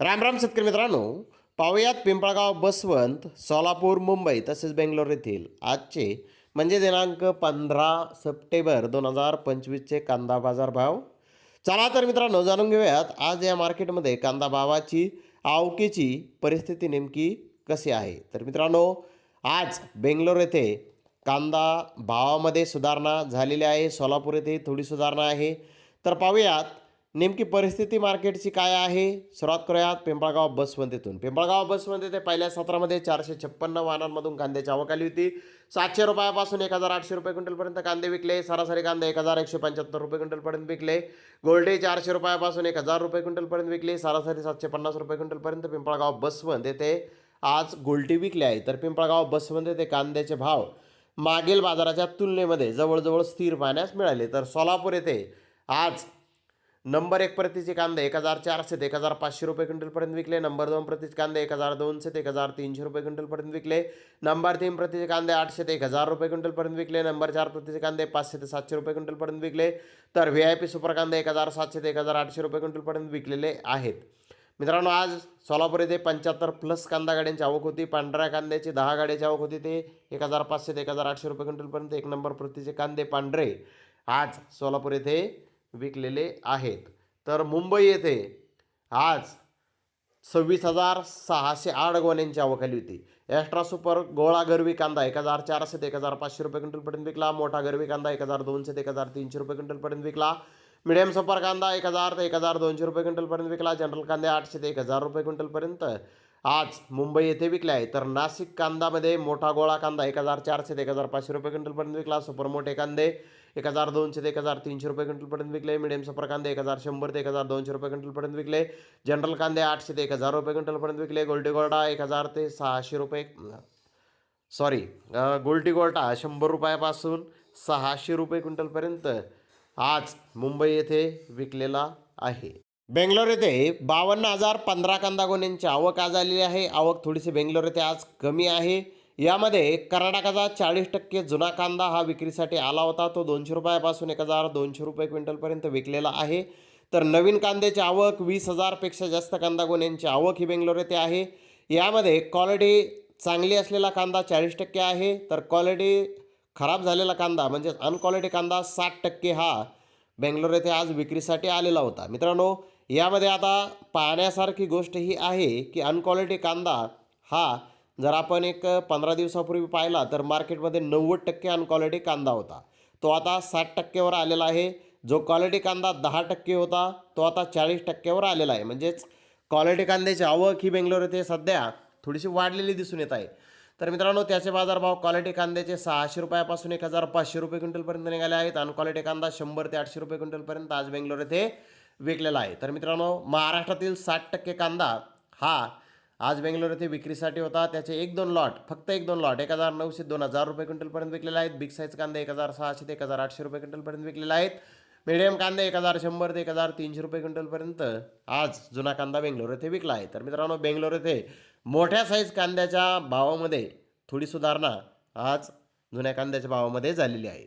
राम राम शेतकरी मित्रांनो. पाहुयात पिंपळगाव बसवंत सोलापूर मुंबई तसेच बेंगलोर येथील आजचे म्हणजे दिनांक पंधरा सप्टेंबर दोन हजार पंचवीसचे कांदा बाजार भाव. चला तर मित्रांनो जाणून घेऊयात आज या मार्केटमध्ये कांदा भावाची आवकीची परिस्थिती नेमकी कशी आहे? तर मित्रांनो आज बेंगलोर येथे कांदा भावामध्ये सुधारणा झालेली आहे सोलापूर येथे थोडी सुधारणा आहे. तर पाहूयात नेमकी परिस्थिती मार्केटची काय आहे? सुरुवात करूयात पिंपळगाव बसमध्येतून पिंपळगाव बसमध्ये ते पहिल्या सत्रामध्ये चारशे छप्पन्न वाहनांमधून कांद्याची आवक आली होती. सातशे रुपयापासून एक हजार आठशे रुपये क्विंटलपर्यंत कांदे विकले. सरासरी कांदे एक हजार एकशे पंच्याहत्तर रुपये क्विंटलपर्यंत विकले. गोल्डे चारशे रुपयापासून एक हजार रुपये क्विंटलपर्यंत विकले. सरासरी सातशे पन्नास रुपये क्विंटलपर्यंत पिंपळगाव बसमध्ये ते आज गोल्टी विकले आहे. तर पिंपळगाव बसमध्ये ते कांद्याचे भाव मागील बाजाराच्या तुलनेमध्ये जवळजवळ स्थिर पाहण्यास मिळाले. तर सोलापूर येथे आज नंबर एक प्रतीचे कांदे एक हजार चारशे ते एक हजार पाचशे रुपये क्विंटलपर्यंत विकले. नंबर दोन प्रतीचे कांदे एक हजार दोनशे ते एक हजार तीनशे रुपये क्विंटलपर्यंत विकले. नंबर तीन प्रतीचे कांदे आठशे ते एक हजार रुपये क्विंटलपर्यंत विकले. नंबर चार प्रतीचे कांदे पाचशे ते सातशे रुपये क्विंटलपर्यंत विकले. तर व्ही आय पी सुपर कांदे एक हजार सातशे ते एक हजार आठशे रुपये क्विंटलपर्यंत विकलेले आहेत. मित्रांनो आज सोलापूर येथे पंच्याहत्तर प्लस कांदा गाड्यांची आवक होती. पांढऱ्या कांद्याची दहा गाड्याची आवक होती. ते एक हजार पाचशे ते एक हजार आठशे रुपये क्विंटलपर्यंत एक नंबर प्रतीचे कांदे पांढरे. आज सोलापूर येथे विकलेले आहेत. तर मुंबई येथे आज सव्वीस हजार सहाशे आठ गोण्यांची आवक होती. एक्स्ट्रा सुपर गोळा गरवी कांदा एक हजार चारशे ते एक हजार पाचशे रुपये क्विंटलपर्यंत विकला. मोठा गरवी कांदा एक हजार दोनशे ते एक हजार तीनशे रुपये क्विंटलपर्यंत विकला. मिडियम सुपर कांदा एक हजार ते एक हजार दोनशे रुपये क्विंटलपर्यंत विकला. जनरल कांदे आठशे ते एक हजार रुपये क्विंटलपर्यंत आज मुंबई येथे विकले आहे तर नाशिक कांदामध्ये मोठा गोळा कांदा एक हजार चारशे ते एक हजार पाचशे रुपये क्विंटलपर्यंत विकला. सुपर मोठे कांदे एक हजार दोनशे ते एक हजार तीनशे रुपये क्विंटलपर्यंत विकले. मिडियम सुपर कांदे एक हजार शंभर ते एक हजार दोनशे रुपये क्विंटलपर्यंत विकले. जनरल कांदे आठशे ते एक हजार रुपये क्विंटलपर्यंत विकले. गोल्डी गोल्डा एक हजार ते सहाशे रुपये सॉरी गोल्टी गोल्टा शंभर रुपयापासून सहाशे रुपये क्विंटलपर्यंत आज मुंबई येथे विकलेला आहे. बेंगलोर येथे बावन्न हजार पंधरा कांदा गोण्यांची आवक आज आलेली आहे. आवक थोडीशी बेंगलोर येथे आज कमी आहे. यामध्ये कर्नाटकाचा चाळीस टक्के जुना कांदा हा विक्रीसाठी आला होता. तो दोनशे रुपयापासून एक हजार दोनशे रुपये क्विंटलपर्यंत विकलेला आहे. तर नवीन कांद्याची आवक वीस हजारपेक्षा जास्त कांदा गोण्यांची आवक ही बेंगलोर येथे आहे. यामध्ये क्वालिटी चांगली असलेला कांदा चाळीस टक्के आहे. तर क्वालिटी खराब झालेला कांदा म्हणजेच अनक्वालिटी कांदा साठ टक्के हा बेंगलोर येथे आज विक्रीसाठी आलेला होता. मित्रांनो यामध्ये आता पाहण्यासारखी गोष्ट ही आहे की अनक्वालिटी कांदा हा जर आपण एक पंधरा दिवसापूर्वी पाहिला तर मार्केटमध्ये नव्वद टक्के अनक्वालिटी कांदा होता. तो आता साठ टक्केवर आलेला आहे. जो क्वालिटी कांदा दहा टक्के होता तो आता चाळीस टक्क्यावर आलेला आहे. म्हणजेच क्वालिटी कांद्याची आवक ही बेंगलोर येथे सध्या थोडीशी वाढलेली दिसून येत आहे. तर मित्रांनो त्याचे बाजारभाव क्वालिटी कांद्याचे सहाशे रुपयापासून एक हजार पाचशे रुपये क्विंटलपर्यंत निघाले आहेत. आणि क्वालिटी कांदा शंभर ते आठशे रुपये क्विंटलपर्यंत आज बेंगलोर येथे विकलेला आहे. तर मित्रांनो महाराष्ट्रातील साठ टक्के कांदा हा आज बेंगलोर येथे विक्रीसाठी होता. त्याचे एक दोन लॉट फक्त एक दोन लॉट एक हजार नऊशे दोन हजार रुपये क्विंटलपर्यंत विकलेले आहेत. बिग साईज कांदे एक हजार सहाशे ते एक हजार आठशे रुपये क्विंटलपर्यंत विकलेले आहेत. मिडियम कांदे एक हजार शंभर ते एक हजार तीनशे रुपये क्विंटलपर्यंत आज जुना कांदा बेंगलोर येथे विकला आहे. तर मित्रांनो बेंगलोर येथे मोठ्या साईज कांद्याच्या भावामध्ये थोडी सुधारणा आज जुन्या कांद्याच्या भावामध्ये झालेली आहे.